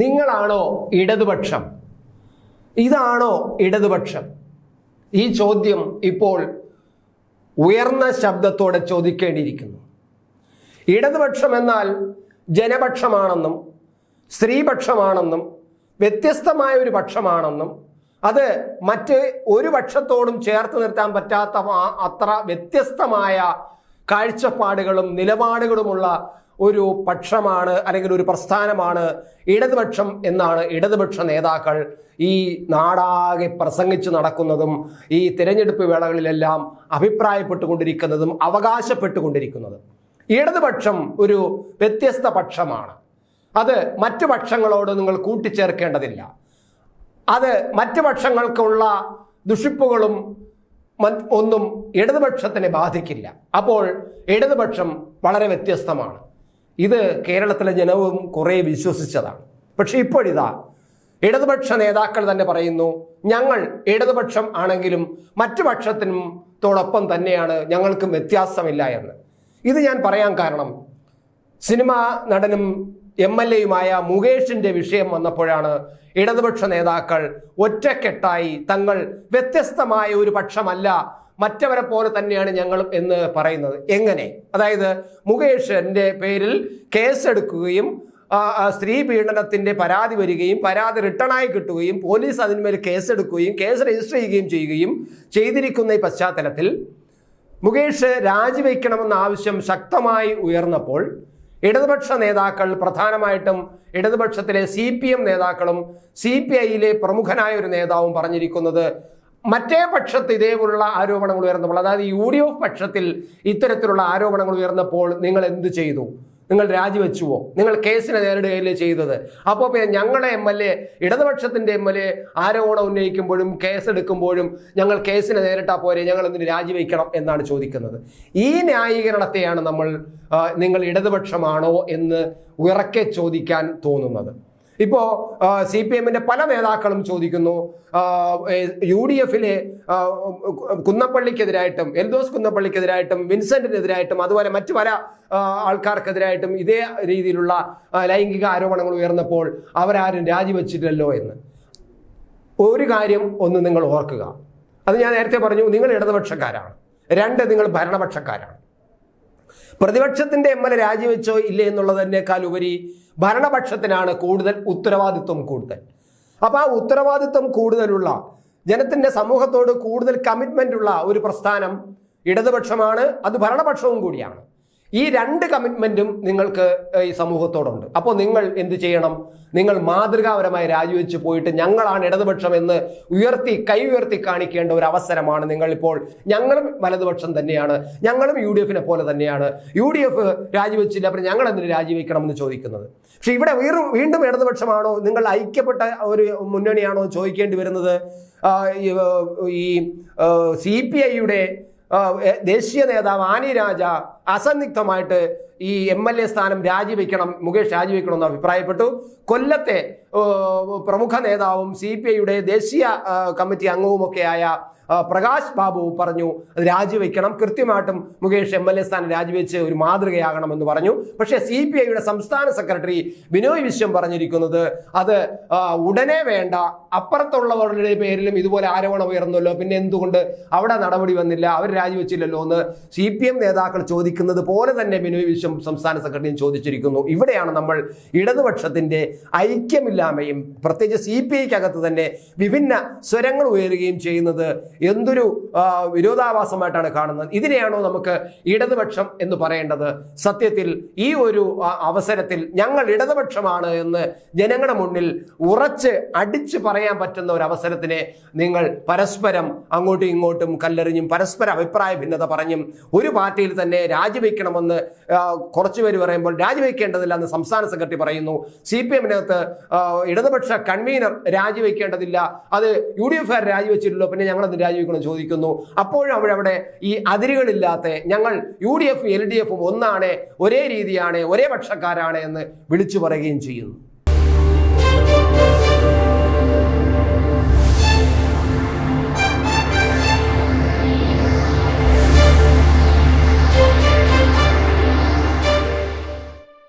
നിങ്ങളാണോ ഇടതുപക്ഷം? ഇതാണോ ഇടതുപക്ഷം? ഈ ചോദ്യം ഇപ്പോൾ ഉയർന്ന ശബ്ദത്തോടെ ചോദിക്കേണ്ടിയിരിക്കുന്നു. ഇടതുപക്ഷം എന്നാൽ ജനപക്ഷമാണെന്നും സ്ത്രീപക്ഷമാണെന്നും വ്യത്യസ്തമായ ഒരു പക്ഷമാണെന്നും അത് മറ്റ് ഒരു പക്ഷത്തോടും ചേർത്ത് നിർത്താൻ പറ്റാത്ത അത്ര വ്യത്യസ്തമായ കാഴ്ചപ്പാടുകളും നിലപാടുകളുമുള്ള ഒരു പക്ഷമാണ് അല്ലെങ്കിൽ ഒരു പ്രസ്ഥാനമാണ് ഇടതുപക്ഷം എന്നാണ് ഇടതുപക്ഷ നേതാക്കൾ ഈ നാടാകെ പ്രസംഗിച്ച് നടക്കുന്നതും ഈ തിരഞ്ഞെടുപ്പ് വേളകളിലെല്ലാം അഭിപ്രായപ്പെട്ടുകൊണ്ടിരിക്കുന്നതും അവകാശപ്പെട്ടുകൊണ്ടിരിക്കുന്നതും. ഇടതുപക്ഷം ഒരു വ്യത്യസ്ത പക്ഷമാണ്. അത് മറ്റു പക്ഷങ്ങളോട് നിങ്ങൾ കൂട്ടിച്ചേർക്കേണ്ടതില്ല. അത് മറ്റു പക്ഷങ്ങൾക്കുള്ള ദുഷിപ്പുകളും ഒന്നും ഇടതുപക്ഷത്തിനെ ബാധിക്കില്ല. അപ്പോൾ ഇടതുപക്ഷം വളരെ വ്യത്യസ്തമാണ്. ഇത് കേരളത്തിലെ ജനവും കുറേ വിശ്വസിച്ചതാണ്. പക്ഷെ ഇപ്പോഴിതാ ഇടതുപക്ഷ നേതാക്കൾ തന്നെ പറയുന്നു ഞങ്ങൾ ഇടതുപക്ഷം ആണെങ്കിലും മറ്റു പക്ഷത്തിനും തോടൊപ്പം തന്നെയാണ് ഞങ്ങൾക്കും വ്യത്യാസമില്ല എന്ന്. ഇത് ഞാൻ പറയാൻ കാരണം സിനിമാ നടനും എം എൽ എയുമായ മുകേഷിന്റെ വിഷയം വന്നപ്പോഴാണ് ഇടതുപക്ഷ നേതാക്കൾ ഒറ്റക്കെട്ടായി തങ്ങൾ വ്യത്യസ്തമായ ഒരു പക്ഷമല്ല മറ്റവരെ പോലെ തന്നെയാണ് ഞങ്ങൾ എന്ന് പറയുന്നത്. എങ്ങനെ? അതായത് മുകേഷിന്റെ പേരിൽ കേസെടുക്കുകയും സ്ത്രീ പീഡനത്തിന്റെ പരാതി വരികയും പരാതി റിട്ടേണായി കിട്ടുകയും പോലീസ് അതിന്മേൽ കേസെടുക്കുകയും കേസ് രജിസ്റ്റർ ചെയ്യുകയും ചെയ്യുകയും ചെയ്തിരിക്കുന്ന ഈ പശ്ചാത്തലത്തിൽ മുകേഷ് രാജിവെക്കണമെന്ന ആവശ്യം ശക്തമായി ഉയർന്നപ്പോൾ ഇടതുപക്ഷ നേതാക്കൾ പ്രധാനമായിട്ടും ഇടതുപക്ഷത്തിലെ സി പി എം നേതാക്കളും സി പി ഐയിലെ പ്രമുഖനായ ഒരു നേതാവും പറഞ്ഞിരിക്കുന്നത് മറ്റേ പക്ഷത്ത് ഇതേപോലുള്ള ആരോപണങ്ങൾ ഉയർന്നപ്പോൾ അതായത് യു ഡി എഫ് പക്ഷത്തിൽ ഇത്തരത്തിലുള്ള ആരോപണങ്ങൾ ഉയർന്നപ്പോൾ നിങ്ങൾ എന്ത് ചെയ്തു? നിങ്ങൾ രാജിവെച്ചുവോ? നിങ്ങൾ കേസിനെ നേരിടുകയല്ലേ ചെയ്തത്? അപ്പോൾ പിന്നെ ഞങ്ങളെ എം എൽ എ ഇടതുപക്ഷത്തിന്റെ എം എൽ എ ആരോപണം ഉന്നയിക്കുമ്പോഴും കേസെടുക്കുമ്പോഴും ഞങ്ങൾ കേസിനെ നേരിട്ടാൽ പോരെ ഞങ്ങൾ എന്തിന് രാജിവെക്കണം എന്നാണ് ചോദിക്കുന്നത്. ഈ ന്യായീകരണത്തെയാണ് നമ്മൾ നിങ്ങൾ ഇടതുപക്ഷമാണോ എന്ന് ഉറക്കെ ചോദിക്കാൻ തോന്നുന്നത്. ഇപ്പോൾ സി പി എമ്മിന്റെ പല നേതാക്കളും ചോദിക്കുന്നു. യു ഡി എഫിലെ കുന്നപ്പള്ളിക്കെതിരായിട്ടും എൽദോസ് കുന്നപ്പള്ളിക്കെതിരായിട്ടും വിൻസെന്റിനെതിരായിട്ടും അതുപോലെ മറ്റു പല ആൾക്കാർക്കെതിരായിട്ടും ഇതേ രീതിയിലുള്ള ലൈംഗിക ആരോപണങ്ങൾ ഉയർന്നപ്പോൾ അവരാരും രാജിവെച്ചിട്ടില്ലല്ലോ എന്ന്. ഒരു കാര്യം ഒന്ന് നിങ്ങൾ ഓർക്കുക. അത് ഞാൻ നേരത്തെ പറഞ്ഞു നിങ്ങൾ ഇടതുപക്ഷക്കാരാണ്. രണ്ട് നിങ്ങൾ ഭരണപക്ഷക്കാരാണ്. പ്രതിപക്ഷത്തിന്റെ എം എൽ എ രാജിവെച്ചോ ഇല്ലേ എന്നുള്ളതിനേക്കാൾ ഉപരി ഭരണപക്ഷത്തിനാണ് കൂടുതൽ ഉത്തരവാദിത്വം കൂടുതൽ. അപ്പൊ ആ ഉത്തരവാദിത്വം കൂടുതലുള്ള ജനത്തിന്റെ സമൂഹത്തോട് കൂടുതൽ കമ്മിറ്റ്മെന്റ് ഉള്ള ഒരു പ്രസ്ഥാനം ഇടതുപക്ഷമാണ് അത് ഭരണപക്ഷവും കൂടിയാണ്. ഈ രണ്ട് കമ്മിറ്റ്മെന്റും നിങ്ങൾക്ക് ഈ സമൂഹത്തോടുണ്ട്. അപ്പോൾ നിങ്ങൾ എന്ത് ചെയ്യണം? നിങ്ങൾ മാതൃകാപരമായി രാജിവെച്ച് പോയിട്ട് ഞങ്ങളാണ് ഇടതുപക്ഷം എന്ന് ഉയർത്തി കൈ ഉയർത്തി കാണിക്കേണ്ട ഒരു അവസരമാണ് നിങ്ങളിപ്പോൾ. ഞങ്ങളും വലതുപക്ഷം തന്നെയാണ്. ഞങ്ങളും യു ഡി എഫിനെ പോലെ തന്നെയാണ്. യു ഡി എഫ് രാജിവെച്ചില്ല അപ്പം ഞങ്ങൾ എന്തിന് രാജിവെക്കണം എന്ന് ചോദിക്കുന്നത്? പക്ഷേ ഇവിടെ വീണ്ടും ഇടതുപക്ഷമാണോ? നിങ്ങൾ ഐക്യപ്പെട്ട ഒരു മുന്നണിയാണോ ചോദിക്കേണ്ടി വരുന്നത്? ഈ, സി പി ഐയുടെ ദേശീയ നേതാവ് ആനി രാജ അസന്നിഗ്ധമായിട്ട് ഈ എം എൽ എ സ്ഥാനം രാജിവെക്കണം മുകേഷ് രാജിവെക്കണമെന്ന് അഭിപ്രായപ്പെട്ടു. കൊല്ലത്തെ പ്രമുഖ നേതാവും സി പി ഐയുടെ ദേശീയ കമ്മിറ്റി അംഗവുമൊക്കെയായ പ്രകാശ് ബാബു പറഞ്ഞു അത് രാജിവെക്കണം. കൃത്യമായിട്ടും മുകേഷ് എം എൽ എ സ്ഥാനം രാജിവെച്ച് ഒരു മാതൃകയാകണമെന്ന് പറഞ്ഞു. പക്ഷേ സി പി ഐയുടെ സംസ്ഥാന സെക്രട്ടറി ബിനോയ് വിശ്വം പറഞ്ഞിരിക്കുന്നത് അത് ഉടനെ വേണ്ട. അപ്പുറത്തുള്ളവരുടെ പേരിലും ഇതുപോലെ ആരോപണം ഉയർന്നല്ലോ. പിന്നെ എന്തുകൊണ്ട്? അവിടെ നടപടി വന്നില്ല. അവർ രാജിവെച്ചില്ലല്ലോ എന്ന് സി പി എം നേതാക്കൾ ചോദിക്കുന്നത് പോലെ തന്നെ ബിനോയ് വിശ്വം സംസ്ഥാന സെക്രട്ടറിയും ചോദിച്ചിരിക്കുന്നു. ഇവിടെയാണ് നമ്മൾ ഇടതുപക്ഷത്തിന്റെ ഐക്യമില്ലായ്മയും പ്രത്യേകിച്ച് സി പി ഐക്കകത്ത് തന്നെ വിഭിന്ന സ്വരങ്ങൾ ഉയരുകയും ചെയ്യുന്നത് എന്തൊരു വിരോധാഭാസമായിട്ടാണ് കാണുന്നത്. ഇതിനെയാണോ നമുക്ക് ഇടതുപക്ഷം എന്ന് പറയേണ്ടത്? സത്യത്തിൽ ഈ ഒരു അവസരത്തിൽ ഞങ്ങൾ ഇടതുപക്ഷമാണ് എന്ന് ജനങ്ങളുടെ മുന്നിൽ ഉറച്ച് അടിച്ചു പറയാൻ പറ്റുന്ന ഒരു അവസരത്തിനെ നിങ്ങൾ പരസ്പരം അങ്ങോട്ടും ഇങ്ങോട്ടും കല്ലെറിഞ്ഞും പരസ്പര അഭിപ്രായ ഭിന്നത പറഞ്ഞും ഒരു പാർട്ടിയിൽ തന്നെ രാജിവെക്കണമെന്ന് കുറച്ചുപേര് കുറച്ച് പേര് പറയുമ്പോൾ രാജിവെക്കേണ്ടതില്ല എന്ന് സംസ്ഥാന സെക്രട്ടറി പറയുന്നു. സി പി എമ്മിനകത്ത് ഇടതുപക്ഷ കൺവീനർ രാജിവെക്കേണ്ടതില്ല. അത് യു ഡി എഫ് രാജിവെച്ചിട്ടുള്ളൂ പിന്നെ ഞങ്ങൾ അത് രാജിവെക്കണം ചോദിക്കുന്നു. അപ്പോഴും അവിടെ ഈ അതിരുകളില്ലാത്ത ഞങ്ങൾ യു ഡി എഫും എൽ ഡി എഫും ഒന്നാണ് ഒരേ രീതിയാണ് ഒരേ പക്ഷക്കാരാണ് എന്ന് വിളിച്ചു പറയുകയും ചെയ്യുന്നു.